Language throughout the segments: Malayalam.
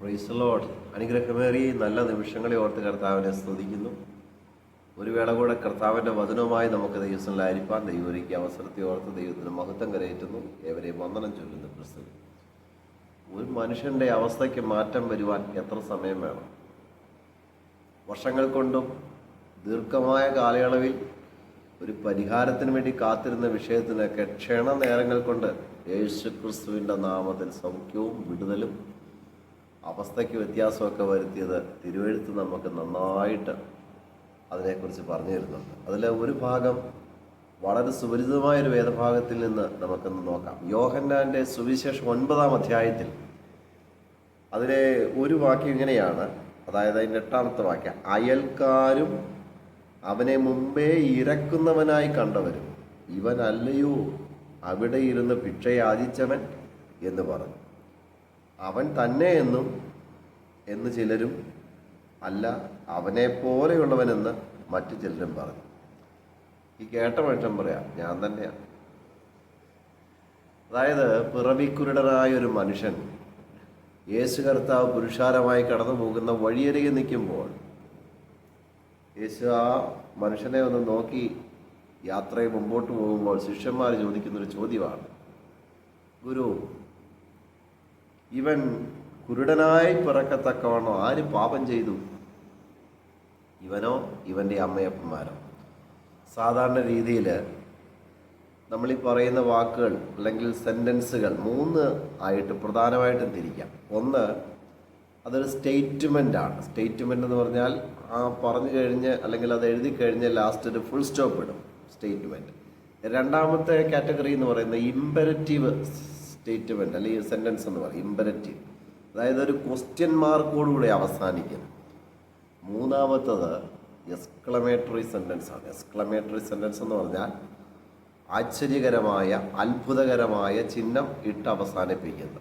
പ്രൈസലോഡ് അനുഗ്രഹമേറി നല്ല നിമിഷങ്ങളെ ഓർത്ത് കർത്താവിനെ സ്തുതിക്കുന്നു. ഒരു വേള കൂടെ കർത്താവിന്റെ വചനവുമായി നമുക്ക് ദൈവസ്ഥലായിരിക്കാൻ ദൈവരിക്ക് അവസരത്തെ ഓർത്ത് ദൈവത്തിന് മഹത്വം കരയേറ്റുന്നു. ഏവരെയും വന്ദനം ചൊല്ലുന്നു ക്രിസ്തു ഒരു മനുഷ്യന്റെ അവസ്ഥയ്ക്ക് മാറ്റം വരുവാൻ എത്ര സമയം വേണം? വർഷങ്ങൾ കൊണ്ടും ദീർഘമായ കാലയളവിൽ ഒരു പരിഹാരത്തിന് വേണ്ടി കാത്തിരുന്ന വിഷയത്തിനൊക്കെ ക്ഷണ നേരങ്ങൾ കൊണ്ട് യേശു ക്രിസ്തുവിന്റെ നാമത്തിൽ സൗഖ്യവും വിടുതലും അവസ്ഥയ്ക്ക് വ്യത്യാസമൊക്കെ വരുത്തിയത് തിരുവഴുത്ത് നമുക്ക് നന്നായിട്ട് അതിനെക്കുറിച്ച് പറഞ്ഞു തരുന്നുണ്ട് അതിൽ ഒരു ഭാഗം വളരെ സുപരിചിതമായൊരു വേദഭാഗത്തിൽ നിന്ന് നമുക്കൊന്ന് നോക്കാം. യോഹന്നാന്റെ സുവിശേഷം ഒൻപതാം അധ്യായത്തിൽ അതിലെ ഒരു വാക്യം ഇങ്ങനെയാണ്. അതായത് അതിന്റെ എട്ടാമത്തെ വാക്യം അയൽക്കാരും അവനെ മുമ്പേ ഇരക്കുന്നവനായി കണ്ടവരും. ഇവനല്ലയോ അവിടെ ഇരുന്ന് ഭിക്ഷയാചിച്ചവൻ? എന്ന് പറഞ്ഞു. അവൻ തന്നെ എന്നും എന്ന് ചിലരും അല്ല അവനെ പോലെയുള്ളവനെന്ന് മറ്റു ചിലരും പറഞ്ഞു. ഈ കേട്ട മനുഷ്യൻ പറയാം ഞാൻ തന്നെയാണ് അതായത് പിറവിക്കുരുടനായ ഒരു മനുഷ്യൻ യേശു കർത്താവ് പുരുഷാരമായി കടന്നു പോകുന്ന വഴിയരികെ നിൽക്കുമ്പോൾ യേശു ആ മനുഷ്യനെ ഒന്ന് നോക്കി യാത്രയെ മുമ്പോട്ട് പോകുമ്പോൾ ശിഷ്യന്മാർ ചോദിക്കുന്നൊരു ചോദ്യമാണ് ഗുരു ഇവൻ കുരുടനായി പിറക്കത്തക്കവണ്ണോ ആര് പാപം ചെയ്തു? ഇവനോ ഇവന്റെ അമ്മയപ്പന്മാരോ? സാധാരണ രീതിയിൽ നമ്മൾ ഈ പറയുന്ന വാക്കുകൾ അല്ലെങ്കിൽ സെന്റൻസുകൾ മൂന്ന് ആയിട്ട് പ്രധാനമായിട്ടും തിരിക്കാം. ഒന്ന് അതൊരു സ്റ്റേറ്റ്മെന്റ് ആണ്. സ്റ്റേറ്റ്മെന്റ് എന്ന് പറഞ്ഞാൽ ആ പറഞ്ഞു കഴിഞ്ഞ് അല്ലെങ്കിൽ അത് എഴുതി കഴിഞ്ഞ് ലാസ്റ്റ് ഒരു ഫുൾ സ്റ്റോപ്പ് ഇടും സ്റ്റേറ്റ്മെന്റ് രണ്ടാമത്തെ കാറ്റഗറി എന്ന് പറയുന്നത് ഇമ്പരറ്റീവ് സ്റ്റേറ്റ്മെന്റ് അല്ലെങ്കിൽ സെന്റൻസ് എന്ന് പറയും. ഇമ്പരറ്റീവ്. അതായത് ഒരു ക്വസ്റ്റ്യൻ മാർക്കോടുകൂടി അവസാനിക്കും. മൂന്നാമത്തത് എക്സ്ക്ലമേറ്ററി സെന്റൻസ് ആണ്. എക്സ്ക്ലമേറ്ററി സെന്റൻസ് എന്ന് പറഞ്ഞാൽ ആശ്ചര്യകരമായ അത്ഭുതകരമായ ചിഹ്നം ഇട്ട് അവസാനിപ്പിക്കുന്നു.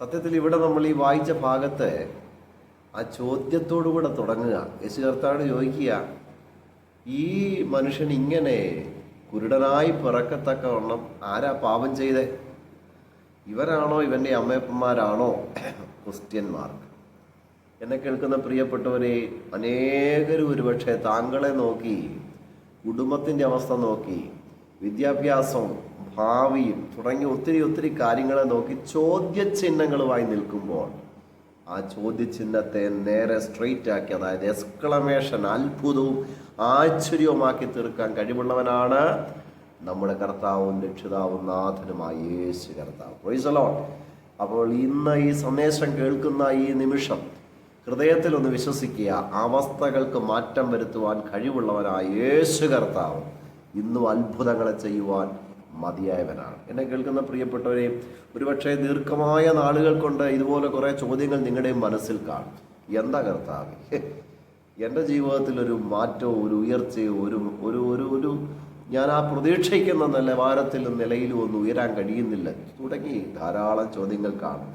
സത്യത്തിൽ ഇവിടെ നമ്മൾ ഈ വായിച്ച ഭാഗത്ത് ആ ചോദ്യത്തോടു കൂടെ തുടങ്ങുക. യേശു കർത്താവിന് ചോദിക്കുക ഈ മനുഷ്യൻ ഇങ്ങനെ കുരുടനായി പിറക്കത്തക്കവണ്ണം ആരാ പാപം ചെയ്തേ? ഇവരാണോ ഇവന്റെ അമ്മയപ്പന്മാരാണോ ക്വസ്റ്റ്യൻ മാർക്ക് എന്നെ കേൾക്കുന്ന പ്രിയപ്പെട്ടവരെ അനേകരും ഒരുപക്ഷെ താങ്കളെ നോക്കി കുടുംബത്തിന്റെ അവസ്ഥ നോക്കി വിദ്യാഭ്യാസം ഭാവിയും തുടങ്ങിയ ഒത്തിരി ഒത്തിരി കാര്യങ്ങളെ നോക്കി ചോദ്യചിഹ്നങ്ങളുമായി നിൽക്കുമ്പോൾ ആ ചോദ്യചിഹ്നത്തെ നേരെ സ്ട്രെയിറ്റ് ആക്കി അതായത് എക്സ്ക്ലമേഷൻ അത്ഭുതവും ആശ്ചര്യവുമാക്കി തീർക്കാൻ കഴിവുള്ളവനാണ് നമ്മുടെ കർത്താവും രക്ഷിതാവും നാഥനുമായ യേശു കർത്താവ്. പ്രൊയ്സലോ അപ്പോൾ ഇന്ന് ഈ സന്ദേശം കേൾക്കുന്ന ഈ നിമിഷം ഹൃദയത്തിൽ ഒന്ന് വിശ്വസിക്കുക അവസ്ഥകൾക്ക് മാറ്റം വരുത്തുവാൻ കഴിവുള്ളവനായ യേശു കർത്താവ് ഇന്നും അത്ഭുതങ്ങളെ ചെയ്യുവാൻ മതിയായവനാണ്. എന്നെ കേൾക്കുന്ന പ്രിയപ്പെട്ടവരെയും ഒരുപക്ഷെ ദീർഘമായ നാളുകൾ കൊണ്ട് ഇതുപോലെ കുറേ ചോദ്യങ്ങൾ നിങ്ങളുടെയും മനസ്സിൽ കാണും. എന്താ കർത്താവ്? എന്റെ ജീവിതത്തിൽ ഒരു മാറ്റവും ഒരു ഉയർച്ചയോ ഒരു ഒരു ഒരു ഒരു ഞാൻ ആ പ്രതീക്ഷിക്കുന്ന നിലവാരത്തിലും നിലയിലും ഒന്നും ഉയരാൻ കഴിയുന്നില്ല. തുടങ്ങി ധാരാളം ചോദ്യങ്ങൾ കാണും.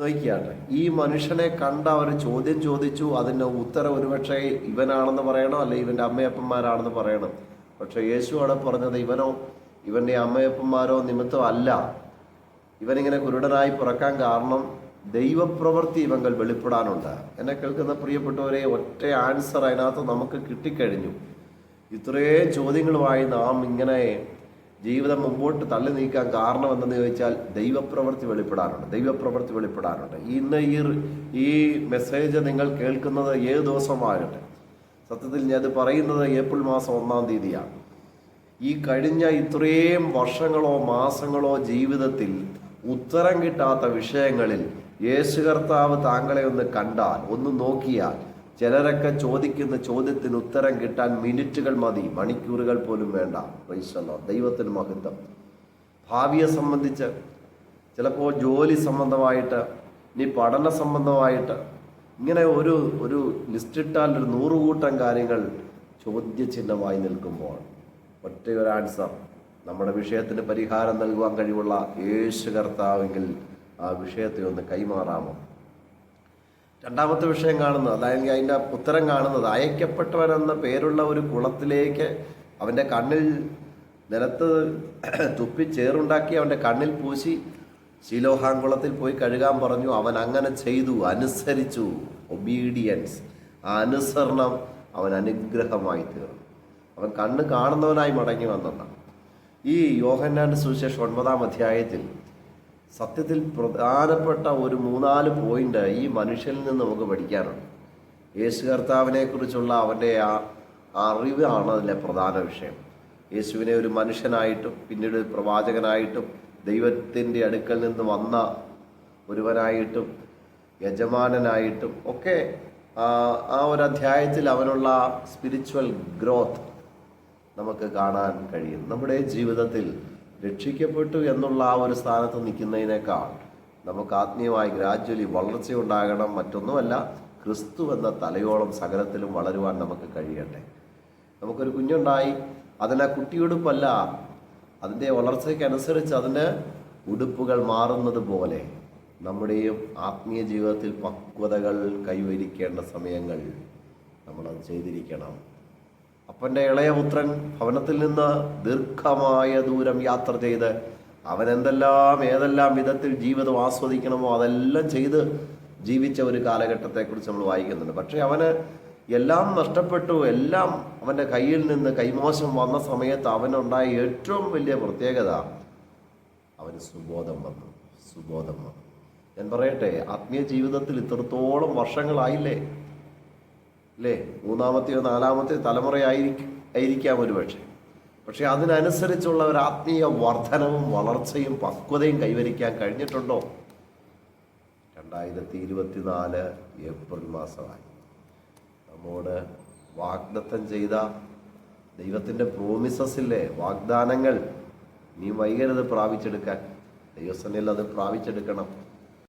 നോക്കിയാട്ടെ ഈ മനുഷ്യനെ കണ്ട അവർ ചോദ്യം ചോദിച്ചു അതിന്റെ ഉത്തരം ഒരുപക്ഷെ ഇവനാണെന്ന് പറയണോ അല്ലെ ഇവന്റെ അമ്മയപ്പന്മാരാണെന്ന് പറയണം? പക്ഷെ യേശു അവിടെ പറഞ്ഞത് ഇവനോ ഇവന്റെ അമ്മയപ്പന്മാരോ നിമിത്തം അല്ല. ഇവനിങ്ങനെ കുരുടനായി പിറക്കാൻ കാരണം ദൈവപ്രവൃത്തി ഇവങ്ങൾ വെളിപ്പെടാനുണ്ട്. എന്നെ കേൾക്കുന്ന പ്രിയപ്പെട്ടവരെ ഒറ്റ ആൻസർ അതിനകത്ത് നമുക്ക് കിട്ടിക്കഴിഞ്ഞു. ഇത്രയും ചോദ്യങ്ങളുമായി നാം ഇങ്ങനെ ജീവിതം മുമ്പോട്ട് തള്ളി നീക്കാൻ കാരണം എന്തെന്ന് ചോദിച്ചാൽ ദൈവപ്രവൃത്തി വെളിപ്പെടാറുണ്ട് ദൈവപ്രവൃത്തി വെളിപ്പെടാറുണ്ട്. ഇന്ന് ഈ ഈ മെസ്സേജ് നിങ്ങൾ കേൾക്കുന്നത് ഏത് ദിവസമാകട്ടെ? സത്യത്തിൽ ഞാൻ പറയുന്നത് ഏപ്രിൽ മാസം ഒന്നാം തീയതിയാണ്. ഈ കഴിഞ്ഞ ഇത്രയും വർഷങ്ങളോ മാസങ്ങളോ ജീവിതത്തിൽ ഉത്തരം കിട്ടാത്ത വിഷയങ്ങളിൽ യേശു കർത്താവ് താങ്കളെ ഒന്ന് കണ്ടാൽ ഒന്ന് നോക്കിയാൽ ചിലരൊക്കെ ചോദിക്കുന്ന ചോദ്യത്തിന് ഉത്തരം കിട്ടാൻ മിനിറ്റുകൾ മതി മണിക്കൂറുകൾ പോലും വേണ്ട. പൈസല്ലോ ദൈവത്തിന് മഹത്വം. ഭാവിയെ സംബന്ധിച്ച് ചിലപ്പോൾ ജോലി സംബന്ധമായിട്ട് ഇനി പഠന സംബന്ധമായിട്ട് ഇങ്ങനെ ഒരു ഒരു ലിസ്റ്റിട്ടാൽ ഒരു നൂറുകൂട്ടം കാര്യങ്ങൾ ചോദ്യചിഹ്നമായി നിൽക്കുമ്പോൾ ഒറ്റ ഒരു ആൻസർ നമ്മുടെ വിഷയത്തിന് പരിഹാരം നൽകുവാൻ കഴിവുള്ള യേശു കർത്താവെങ്കിൽ ആ വിഷയത്തെ ഒന്ന് കൈമാറാമോ? രണ്ടാമത്തെ വിഷയം കാണുന്നത് അതായത് അതിന്റെ ഉത്തരം കാണുന്നത് അയക്കപ്പെട്ടവനെന്ന പേരുള്ള ഒരു കുളത്തിലേക്ക് അവന്റെ കണ്ണിൽ നിലത്ത് തുപ്പി ചേറുണ്ടാക്കി അവന്റെ കണ്ണിൽ പൂശി ശീലോഹാങ്കുളത്തിൽ പോയി കഴുകാൻ പറഞ്ഞു. അവൻ അങ്ങനെ ചെയ്തു അനുസരിച്ചു ഒബീഡിയൻസ് ആ അനുസരണം അവൻ അനുഗ്രഹമായി തീർന്നു. അവൻ കണ്ണ് കാണുന്നവനായി മടങ്ങി വന്നതാണ്. ഈ യോഹന്നാന്റെ സുവിശേഷം ഒൻപതാം അധ്യായത്തിൽ സത്യത്തിൽ പ്രധാനപ്പെട്ട ഒരു മൂന്നാൽ പോയിന്റ് ഈ മനുഷ്യനിൽ നിന്ന് നമുക്ക് പഠിക്കാനുണ്ട്. യേശു കർത്താവിനെ കുറിച്ചുള്ള അവന്റെ ആ അറിവാണ് അതിലെ പ്രധാന വിഷയം. യേശുവിനെ ഒരു മനുഷ്യനായിട്ടും പിന്നീട് പ്രവാചകനായിട്ടും ദൈവത്തിന്റെ അടുക്കൽ നിന്ന് വന്ന ഒരുവനായിട്ടും യജമാനനായിട്ടും ഒക്കെ ആ ഒരു അധ്യായത്തിൽ അവനുള്ള സ്പിരിച്വൽ ഗ്രോത്ത് നമുക്ക് കാണാൻ കഴിയും. നമ്മുടെ ജീവിതത്തിൽ രക്ഷിക്കപ്പെട്ടു എന്നുള്ള ആ ഒരു സ്ഥാനത്ത് നിൽക്കുന്നതിനേക്കാൾ നമുക്ക് ആത്മീയമായി ഗ്രാജ്വലി വളർച്ചയുണ്ടാകണം മറ്റൊന്നുമല്ല ക്രിസ്തു എന്ന തലയോളം സകലത്തിലും വളരുവാൻ നമുക്ക് കഴിയട്ടെ. നമുക്കൊരു കുഞ്ഞുണ്ടായി അതിന് കുട്ടിയുടുപ്പല്ല അതിന്റെ വളർച്ചയ്ക്കനുസരിച്ച് അതിന് ഉടുപ്പുകൾ മാറുന്നത് പോലെ നമ്മുടെയും ആത്മീയ ജീവിതത്തിൽ പക്വതകൾ കൈവരിക്കേണ്ട സമയങ്ങൾ നമ്മളത് ചെയ്തിരിക്കണം. അപ്പന്റെ ഇളയപുത്രൻ ഭവനത്തിൽ നിന്ന് ദീർഘമായ ദൂരം യാത്ര ചെയ്ത് അവൻ എന്തെല്ലാം ഏതെല്ലാം വിധത്തിൽ ജീവിതം ആസ്വദിക്കണമോ അതെല്ലാം ചെയ്ത് ജീവിച്ച ഒരു കാലഘട്ടത്തെക്കുറിച്ച് നമ്മൾ വായിക്കുന്നുണ്ട്. പക്ഷേ അവന് എല്ലാം നഷ്ടപ്പെട്ടു എല്ലാം അവന്റെ കയ്യിൽ നിന്ന് കൈമോശം വന്ന സമയത്ത് അവനുണ്ടായ ഏറ്റവും വലിയ പ്രത്യേകത അവന് സുബോധം വന്നു സുബോധം വന്നു. ഞാൻ പറയട്ടെ ആത്മീയ ജീവിതത്തിൽ ഇത്രത്തോളം വർഷങ്ങളായില്ലേ? അല്ലേ മൂന്നാമത്തെയോ നാലാമത്തെയോ തലമുറയായിരിക്കും ആയിരിക്കാം ഒരു പക്ഷേ. പക്ഷെ അതിനനുസരിച്ചുള്ള ഒരു ആത്മീയ വർധനവും വളർച്ചയും പക്വതയും കൈവരിക്കാൻ കഴിഞ്ഞിട്ടുണ്ടോ? രണ്ടായിരത്തി ഇരുപത്തിനാല് ഏപ്രിൽ മാസമായി. നമ്മോട് വാഗ്ദത്തം ചെയ്ത ദൈവത്തിന്റെ പ്രോമിസസില്ലേ വാഗ്ദാനങ്ങൾ. നീ വൈകരുത് പ്രാപിച്ചെടുക്കാൻ. ദൈവസനയിൽ അത് പ്രാപിച്ചെടുക്കണം.